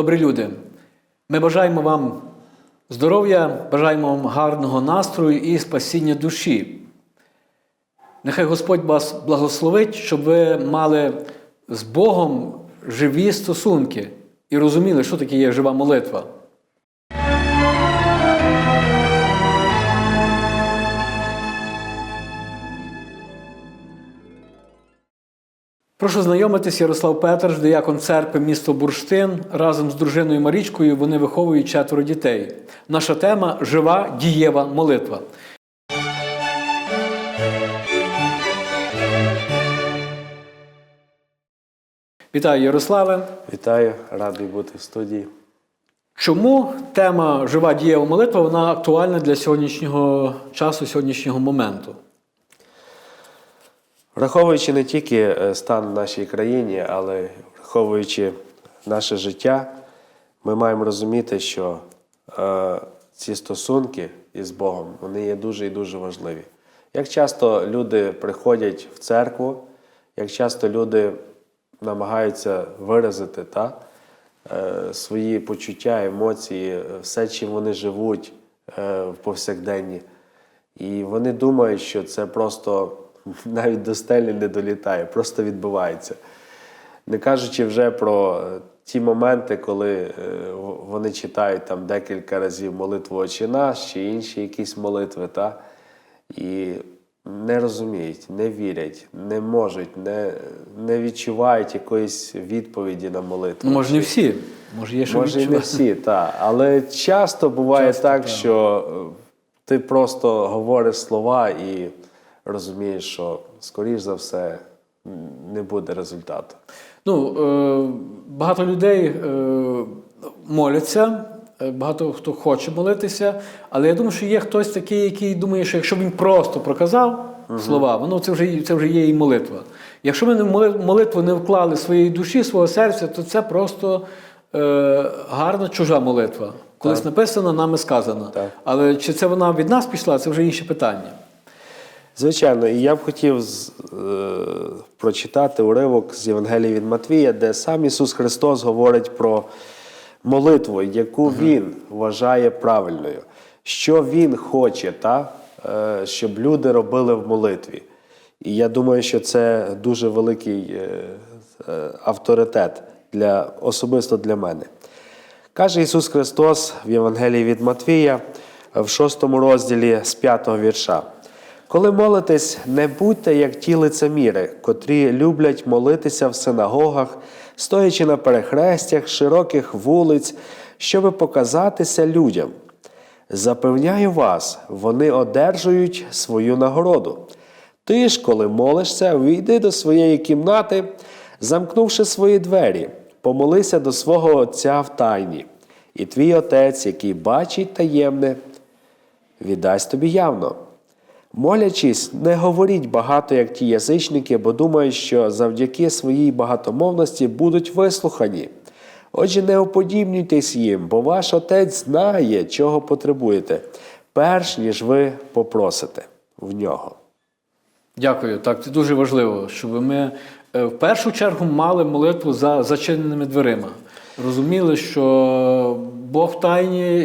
Добрі люди. Ми бажаємо вам здоров'я, бажаємо вам гарного настрою і спасіння душі. Нехай Господь вас благословить, щоб ви мали з Богом живі стосунки і розуміли, що таке є жива молитва. Прошу знайомитись, Ярослав Петраш, диякон церкви місто Бурштин. Разом з дружиною Марічкою вони виховують четверо дітей. Наша тема жива дієва молитва. Вітаю, Ярославе. Вітаю, радий бути в студії. Чому тема жива дієва молитва вона актуальна для сьогоднішнього часу, сьогоднішнього моменту? Враховуючи не тільки е, стан в нашій країні, але враховуючи наше життя, ми маємо розуміти, що е, ці стосунки із Богом вони є дуже і дуже важливі. Як часто люди приходять в церкву, як часто люди намагаються виразити та, е, свої почуття, емоції, все, чим вони живуть в повсякденні. І вони думають, що це просто навіть до стелі не долітає, просто відбувається. Не кажучи вже про е, ті моменти, коли е, вони читають там декілька разів молитву «Отче наш» чи інші якісь молитви, та? і не розуміють, не вірять, не можуть, не, не відчувають якоїсь відповіді на молитву. Ну, може, не всі, може, є що Може, і не всі, так. Але часто буває Часто, так, так. що е, ти просто говориш слова і розумієш, що, скоріш за все, не буде результату. Ну, е, багато людей е, моляться, е, багато хто хоче молитися, але я думаю, що є хтось такий, який думає, що якщо він просто проказав слова, воно це вже, це вже є і молитва. Якщо ми не молитву не вклали своєї душі, свого серця, то це просто е, гарна чужа молитва. Колись написана, нами сказано. Так. Але чи це вона від нас пішла, це вже інше питання. Звичайно, і я б хотів з- е, прочитати уривок з Євангелії від Матвія, де сам Ісус Христос говорить про молитву, яку Він вважає правильною, що Він хоче, та, е, щоб люди робили в молитві. І я думаю, що це дуже великий е, е, авторитет для, особисто для мене. Каже Ісус Христос в Євангелії від Матвія в 6 розділі з 5 вірша. Коли молитесь, не будьте як ті лицеміри, котрі люблять молитися в синагогах, стоячи на перехрестях широких вулиць, щоби показатися людям. Запевняю вас, вони одержують свою нагороду. Ти ж, коли молишся, увійди до своєї кімнати, замкнувши свої двері, помолися до свого Отця в тайні, і твій Отець, який бачить таємне, віддасть тобі явно. Молячись, не говоріть багато, як ті язичники, бо думають, що завдяки своїй багатомовності будуть вислухані. Отже, не уподібнюйтесь їм, бо ваш отець знає, чого потребуєте, перш ніж ви попросите в нього. Дякую. Так, це дуже важливо, щоб ми е, в першу чергу мали молитву за зачиненими дверима. Розуміли, що Бог тайні,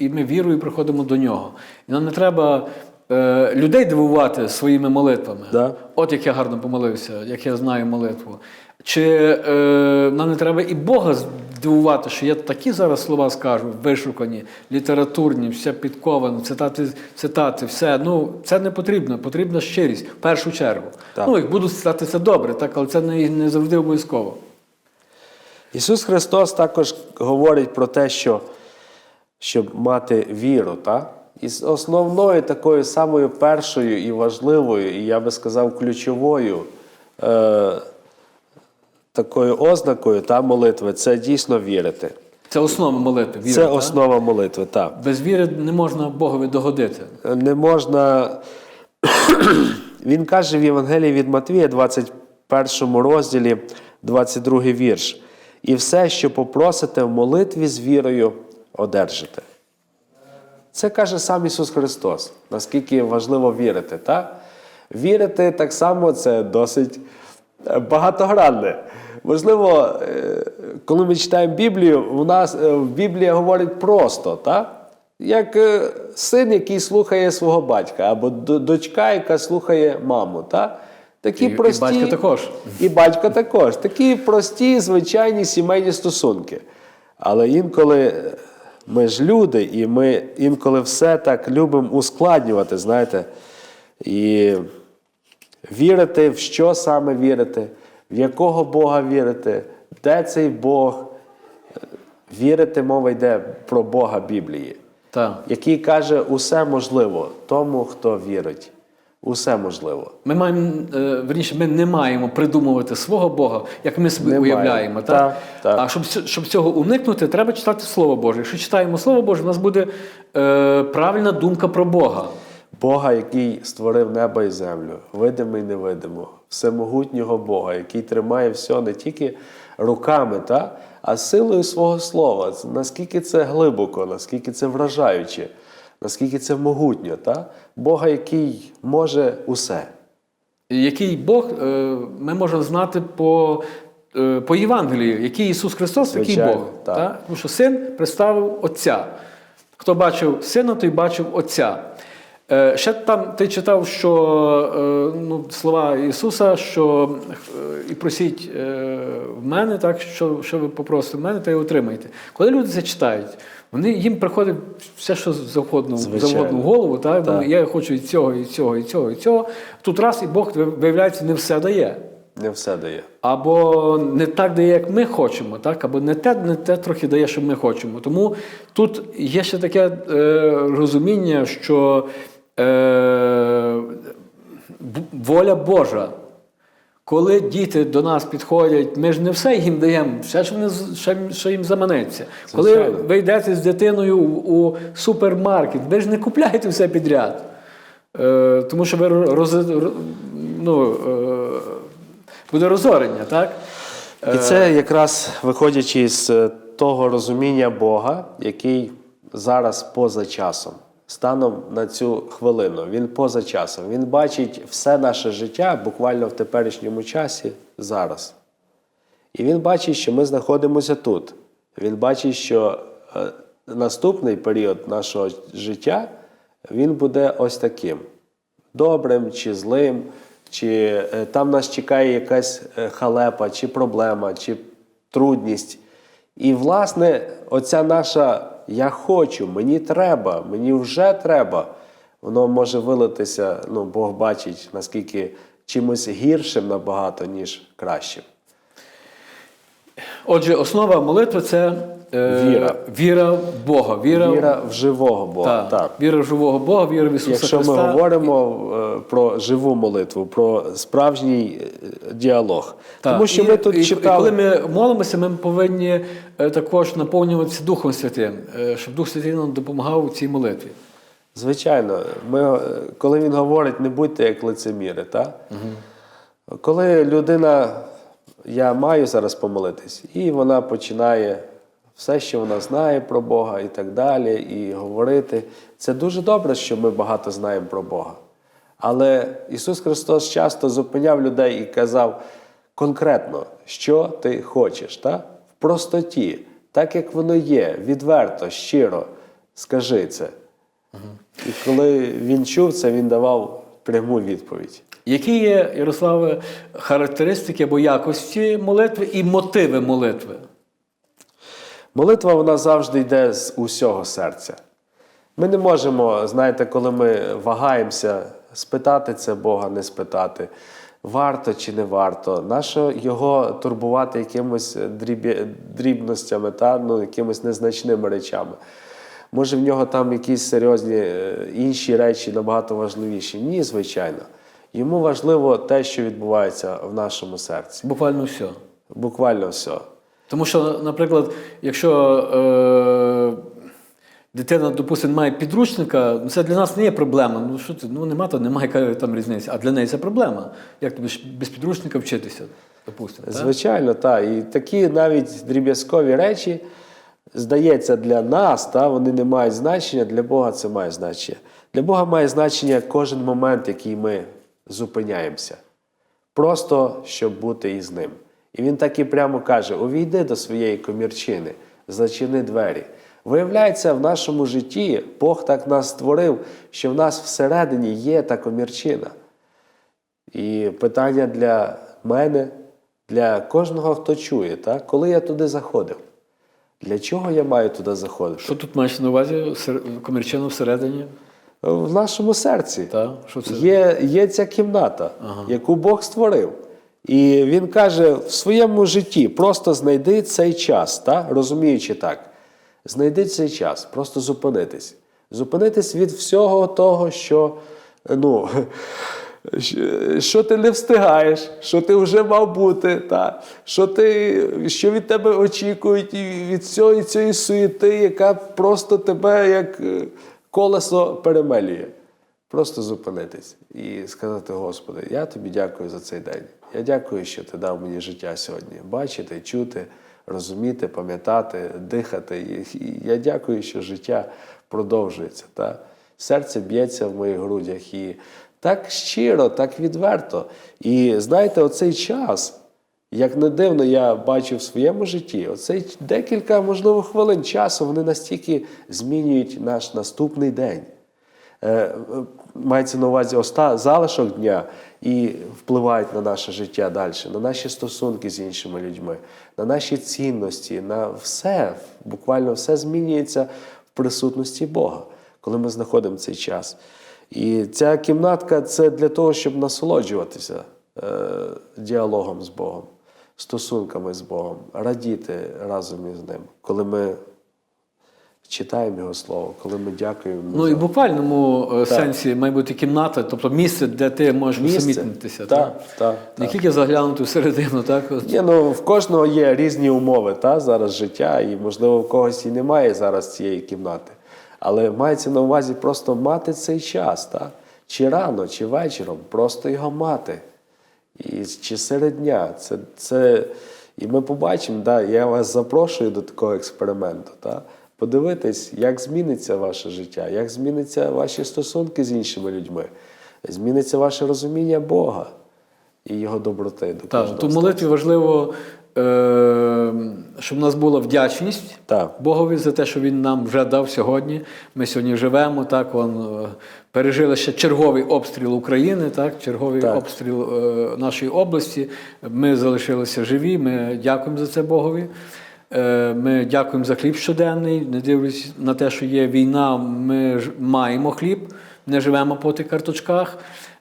і ми вірою приходимо до нього. І нам не треба е, людей дивувати своїми молитвами. Да. От як я гарно помолився, як я знаю молитву. Чи е, нам не треба і Бога здивувати, що я такі зараз слова скажу, вишукані, літературні, все підковано, цитати, цитати, все. Ну, це не потрібно, потрібна щирість в першу чергу. Так. Ну, як буду цитати, це добре, так, але це не, не завжди обов'язково. Ісус Христос також говорить про те, що щоб мати віру, та? І основною такою самою першою і важливою, і я би сказав, ключовою е, такою ознакою та, молитви це дійсно вірити. Це основа молитви. Віра, це так? основа молитви. так. Без віри не можна Богові догодити. не можна. Він каже в Євангелії від Матвія, 21 розділі, 22 вірш. І все, що попросите в молитві з вірою, одержите. Це каже сам Ісус Христос, наскільки важливо вірити. Та? Вірити так само це досить е, багатогранне. Можливо, е, коли ми читаємо Біблію, у нас е, Біблія говорить просто, так? Як син, який слухає свого батька, або дочка, яка слухає маму. Так? Такі І- і батько також. І батько також. Такі прості, звичайні сімейні стосунки. Але інколи ми ж люди, і ми інколи все так любимо ускладнювати, знаєте. І вірити, в що саме вірити, в якого Бога вірити, де цей Бог. Вірити мова йде про Бога Біблії, Так. який каже, усе можливо тому, хто вірить. Усе можливо. Ми маємо, е, верніше, ми не маємо придумувати свого Бога, як ми собі Не уявляємо. маємо. Так? Так, так. А щоб, щоб цього уникнути, треба читати Слово Боже. Якщо читаємо Слово Боже, у нас буде е, правильна думка про Бога. Бога, який створив небо і землю, видимо і невидимо, всемогутнього Бога, який тримає все не тільки руками, та, а силою свого слова. Наскільки це глибоко, наскільки це вражаюче, наскільки це могутньо. Та? Бога, який може усе. Який Бог е, ми можемо знати по, е, по Євангелію, який Ісус Христос, Звичайно, Бог. так. Так? Тому що син представив Отця. Хто бачив сина, той бачив Отця. Е, Ще там ти читав, що ну, слова Ісуса, що і просіть в мене, так, що, що ви попросите в мене, то й отримаєте. Коли люди це читають, вони, їм приходить все, що завгодно, завгодно в голову. Так? Так. Я хочу і цього, і цього, і цього, і цього. Тут раз і Бог виявляється не все дає. Не все дає. Або не так дає, як ми хочемо, так? або не те, не те трохи дає, що ми хочемо. Тому тут є ще таке е, розуміння, що е, воля Божа. Коли діти до нас підходять, ми ж не все їм даємо, все, що, вони, з- що, їм- що їм заманеться. Коли Звичайно. ви йдете з дитиною у, у супермаркет, ви ж не купляєте все підряд. Е, тому що ви роз, ну, е, буде розорення, так? І це якраз виходячи з е, того розуміння Бога, який зараз поза часом, станом на цю хвилину, він поза часом. Він бачить все наше життя буквально в теперішньому часі зараз. І він бачить, що ми знаходимося тут. Він бачить, що е, наступний період нашого життя він буде ось таким: добрим чи злим, чи е, там нас чекає якась е, халепа, чи проблема, чи трудність. І, власне, оця наша я хочу, мені треба, мені вже треба, воно може вилитися, ну, Бог бачить, наскільки чимось гіршим набагато, ніж кращим. Отже, основа молитви це Віра. віра в Бога. Віра, Віра в живого Бога. та, Так. віра в живого Бога, віра в Ісуса Якщо ми Христа. говоримо е, про живу молитву, про справжній е, діалог. Так. Тому що і, ми тут і, читали. І коли ми молимося, ми повинні е, також наповнюватися Духом Святим, е, щоб Дух Святий нам допомагав у цій молитві. Звичайно, ми, е, коли він говорить, не будьте як лицеміри. Та? Коли людина, я маю зараз помолитись, і вона починає все, що вона знає про Бога і так далі, і говорити. Це дуже добре, що ми багато знаємо про Бога. Але Ісус Христос часто зупиняв людей і казав конкретно, що ти хочеш, та? в простоті, так як воно є, відверто, щиро, скажи це. І коли він чув це, він давав пряму відповідь. Які є, Ярославе, характеристики або якості молитви і мотиви молитви? Молитва вона завжди йде з усього серця. Ми не можемо, знаєте, коли ми вагаємося, спитати це Бога, не спитати, варто чи не варто, нащо його турбувати якимось дріб'я- дрібностями, та? Ну, якимось незначними речами. Може, в нього там якісь серйозні е, інші речі набагато важливіші? Ні, звичайно. Йому важливо те, що відбувається в нашому серці. Буквально все. Буквально все. Тому що, наприклад, якщо е, дитина, допустимо, має підручника, ну, це для нас не є проблема. Ну що ти, ну нема, то немає яка там різниці. А для неї це проблема. Як тобі без підручника вчитися, допустимо. Звичайно, так. І такі навіть дріб'язкові речі, здається, для нас, та, вони не мають значення, для Бога це має значення. Для Бога має значення кожен момент, який ми зупиняємося. Просто щоб бути із ним. І він так і прямо каже: увійди до своєї комірчини, зачини двері. Виявляється, в нашому житті Бог так нас створив, що в нас всередині є та комірчина. І питання для мене, для кожного, хто чує, так? коли я туди заходив, для чого я маю туди заходити? Що тут маєш на увазі комірчину всередині? В нашому серці Та? Що це? є, є ця кімната, яку Бог створив. І він каже: в своєму житті просто знайди цей час, та? розуміючи так, знайди цей час, просто зупинитись. Зупинитись від всього того, що, ну, що- ти не встигаєш, що ти вже мав бути, та? Що, ти, що від тебе очікують і від цієї цієї суєти, яка просто тебе як е, колесо перемелює. Просто зупинитись і сказати, Господи, я тобі дякую за цей день. Я дякую, що ти дав мені життя сьогодні. Бачити, чути, розуміти, пам'ятати, дихати. І- я дякую, що життя продовжується. Та? Серце б'ється в моїх грудях. І так щиро, так відверто. І знаєте, оцей час, як не дивно, я бачу в своєму житті, оцей декілька, можливо, хвилин часу вони настільки змінюють наш наступний день. Е, е, Мається на увазі оста, залишок дня і впливають на наше життя далі, на наші стосунки з іншими людьми, на наші цінності, на все, буквально все змінюється в присутності Бога, коли ми знаходимо цей час. І ця кімнатка це для того, щоб насолоджуватися е, діалогом з Богом, стосунками з Богом, радіти разом із ним, коли ми читаємо Його Слово, коли ми дякуємо. Ну і за- в буквальному е, сенсі має бути кімната, тобто місце, де ти можеш усамітнитися. Так, так, Не так. тільки заглянути всередину, так? Ні, ну в кожного є різні умови та, зараз життя, і можливо в когось і немає зараз цієї кімнати. Але мається на увазі просто мати цей час, та? чи рано, чи вечором, просто його мати. І, чи серед дня. Це, це, і ми побачимо, да, я вас запрошую до такого експерименту. Та? Подивитись, як зміниться ваше життя, як зміниться ваші стосунки з іншими людьми, зміниться ваше розуміння Бога і Його доброти до Так, то в молитві важливо, е, щоб у нас була вдячність Так. Богові за те, що Він нам вже дав сьогодні. Ми сьогодні живемо, так, он, е, пережили ще черговий обстріл України, так, черговий Так. обстріл е, нашої області. Ми залишилися живі, ми дякуємо за це Богові. Е, Ми дякуємо за хліб щоденний, не дивлячись на те, що є війна, ми маємо хліб, не живемо по тих карточках.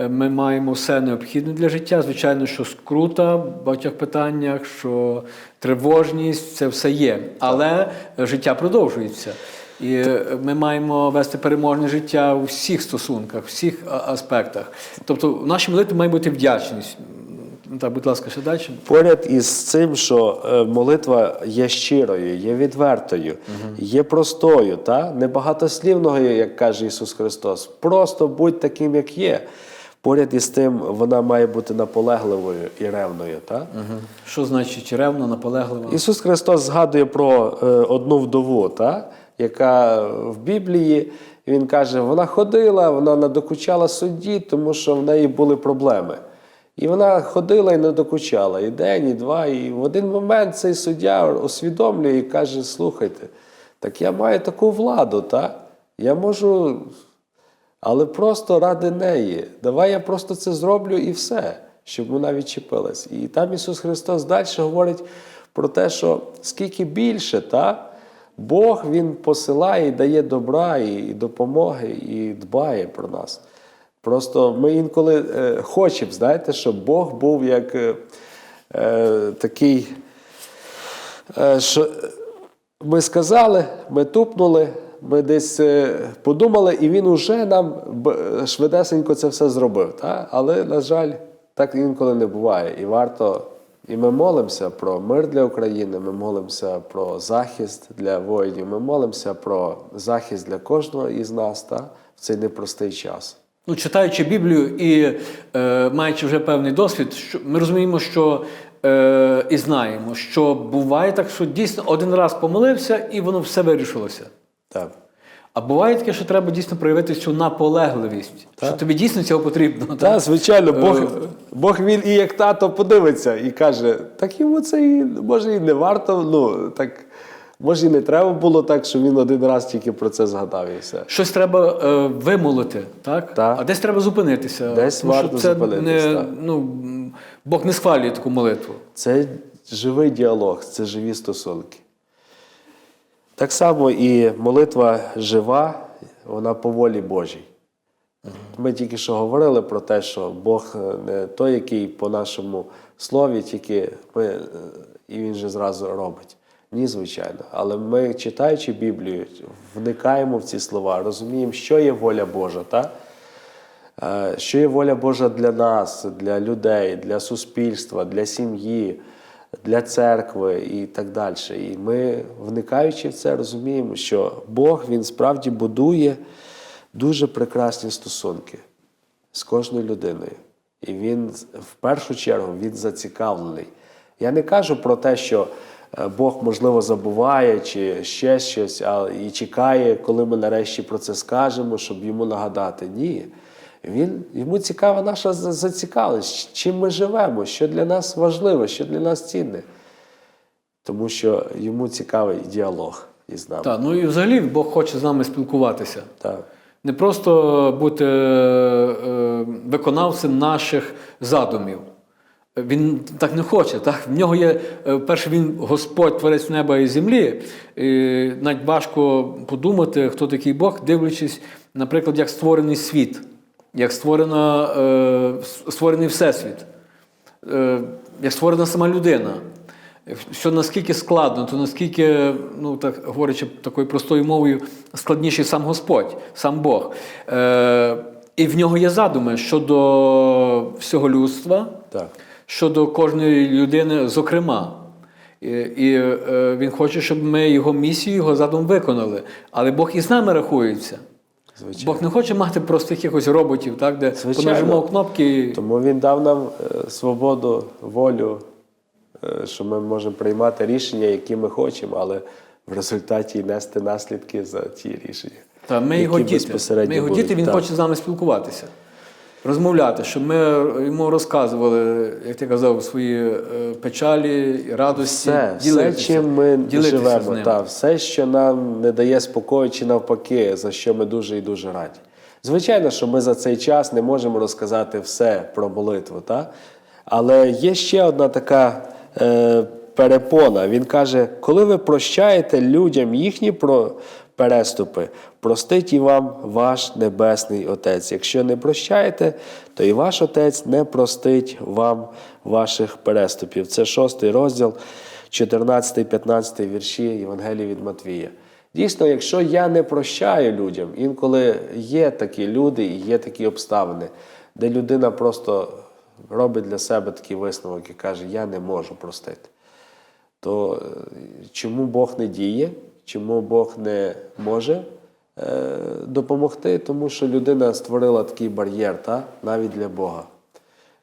Е, Ми маємо все необхідне для життя. Звичайно, що скрута в багатьох питаннях, що тривожність це все є. Але життя продовжується. І е, ми маємо вести переможне життя у всіх стосунках, всіх аспектах. Тобто, в нашій молитві має бути вдячність. М, Так, будь ласка, ще далі. Поряд із цим, що е, молитва є щирою, є відвертою, є простою, та? небагатослівною, як каже Ісус Христос. Просто будь таким, як є. Поряд із тим, вона має бути наполегливою і ревною. Та? Що значить ревно, наполегливо? Ісус Христос згадує про е, одну вдову, та? яка в Біблії, він каже, вона ходила, вона надокучала судді, тому що в неї були проблеми. І вона ходила і не докучала і день, і два. І в один момент цей суддя усвідомлює і каже: слухайте, так я маю таку владу, та? я можу, але просто ради неї. Давай я просто це зроблю і все, щоб вона відчепилась. І там Ісус Христос далі говорить про те, що скільки більше, та? Бог Він посилає і дає добра, і, допомоги, і дбає про нас. Просто ми інколи е, хочемо, знаєте, щоб Бог був як е, е, такий, е, що ми сказали, ми тупнули, ми десь е, подумали, і він уже нам швидесенько це все зробив. Та? Але, на жаль, так інколи не буває. І варто, і ми молимося про мир для України, ми молимося про захист для воїнів, ми молимося про захист для кожного із нас та? в цей непростий час. Ну, читаючи Біблію і е, маючи вже певний досвід, що ми розуміємо, що е, і знаємо, що буває так, що дійсно один раз помолився і воно все вирішилося. Так. А буває таке, що треба дійсно проявити цю наполегливість, що тобі дійсно цього потрібно. Так, звичайно, Бог, Е, Бог він і як тато подивиться і каже, так йому це і може і не варто, ну так може і не треба було так, що він один раз тільки про це згадав і все. Щось треба е, вимолити, так? Так. а десь треба зупинитися. Десь Тому варто це зупинитись, Не, так. ну, Бог не схвалює таку молитву. Це живий діалог, це живі стосунки. Так само і молитва жива, вона по волі Божій. Ми тільки що говорили про те, що Бог е, не той, який по нашому слові, тільки ми, е, і він же зразу робить. Ні, звичайно. Але ми, читаючи Біблію, вникаємо в ці слова, розуміємо, що є воля Божа. Та? Е, Що є воля Божа для нас, для людей, для суспільства, для сім'ї, для церкви і так далі. І ми, вникаючи в це, розуміємо, що Бог він справді будує дуже прекрасні стосунки з кожною людиною. І він в першу чергу він зацікавлений. Я не кажу про те, що Бог, можливо, забуває чи ще щось, а і чекає, коли ми нарешті про це скажемо, щоб йому нагадати. Ні. Він, йому цікава наша зацікавленість, чим ми живемо, що для нас важливо, що для нас цінне. Тому що йому цікавий діалог із нами. Так, ну і взагалі Бог хоче з нами спілкуватися. Так. Не просто бути е, виконавцем наших задумів. Він так не хоче. Так? В нього є, е, перше, він Господь, творець неба і землі. І навіть важко подумати, хто такий Бог, дивлячись, наприклад, як створений світ, як створена, е, створений Всесвіт, е, як створена сама людина. Що наскільки складно, то наскільки, ну так говорячи такою простою мовою, складніший сам Господь, сам Бог. Е, і в нього є задуми щодо всього людства, Так. Щодо кожної людини, зокрема. І, і е, він хоче, щоб ми його місію, його задум виконали. Але Бог і з нами рахується. Звичайно. Бог не хоче мати просто якихось роботів, так, де понажимав кнопки. і- Тому він дав нам е, свободу, волю, е, що ми можемо приймати рішення, які ми хочемо, але в результаті нести наслідки за ті рішення. Та ми які його діти. Ми його діти, він Так. хоче з нами спілкуватися, розмовляти, щоб ми йому розказували, як ти казав, свої е, печалі, радості, Все, все, чим ми ділитися з ним. та, все, що нам не дає спокою чи навпаки, за що ми дуже і дуже раді. Звичайно, що ми за цей час не можемо розказати все про молитву, та? але є ще одна така е, перепона. Він каже: коли ви прощаєте людям їхні про переступи, простить і вам ваш небесний Отець. Якщо не прощаєте, то і ваш Отець не простить вам ваших переступів. Це шостий розділ, 14-15 вірші Євангелії від Матвія. Дійсно, якщо я не прощаю людям, інколи є такі люди і є такі обставини, де людина просто робить для себе такий висновок і каже, я не можу простити то е, чому Бог не діє, чому Бог не може е, допомогти? Тому що людина створила такий бар'єр, та? навіть для Бога.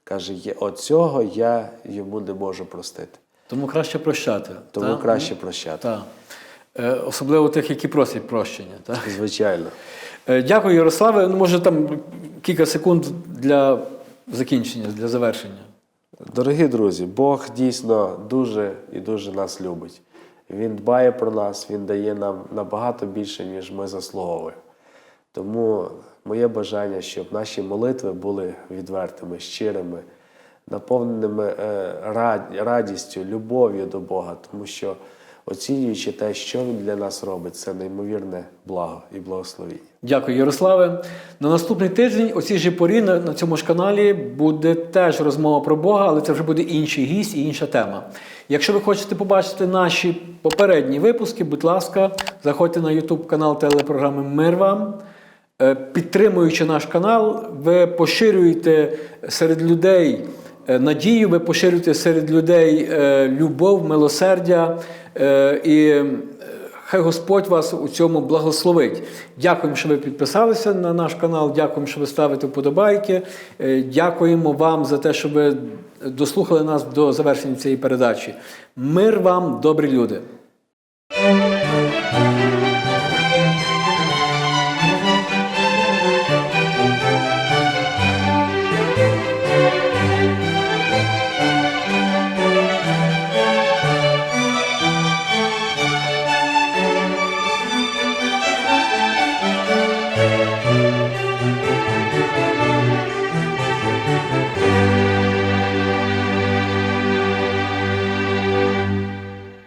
Каже, «Є- от цього я йому не можу простити. Тому краще прощати. Тому та? краще прощати. Так. Е, особливо тих, які просять прощення. Так? Звичайно. Е, Дякую, Ярославе. Ну, може, там кілька секунд для закінчення, для завершення. Дорогі друзі, Бог дійсно дуже і дуже нас любить. Він дбає про нас, Він дає нам набагато більше, ніж ми заслуговуємо. Тому моє бажання, щоб наші молитви були відвертими, щирими, наповненими е, радістю, любов'ю до Бога, тому що оцінюючи те, що Він для нас робить, це неймовірне благо і благословіння. Дякую, Ярославе. На наступний тиждень у цій же порі на, цьому ж каналі буде теж розмова про Бога, але це вже буде інший гість і інша тема. Якщо ви хочете побачити наші попередні випуски, будь ласка, заходьте на YouTube канал телепрограми Мир вам. Е, Підтримуючи наш канал, ви поширюєте серед людей надію, ви поширюєте серед людей е, любов, милосердя е, і е, Хай Господь вас у цьому благословить. Дякуємо, що ви підписалися на наш канал. Дякуємо, що ви ставите вподобайки. Е, Дякуємо вам за те, що ви дослухали нас до завершення цієї передачі. Мир вам, добрі люди!